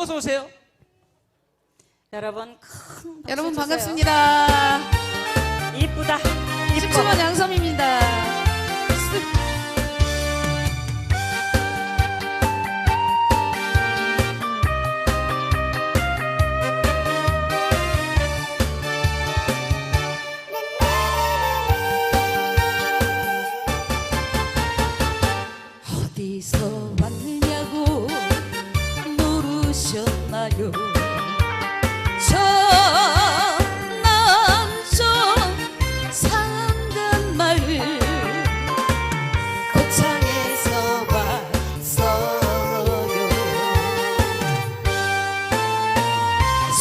어서 오세요. 여러분 큰 박수 여러분. 반갑습니다. 왔어요.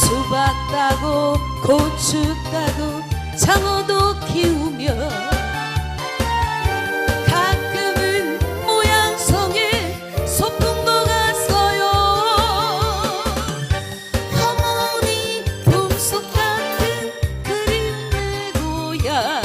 수박 따고 고추 따고 장어도 키우며 yeah.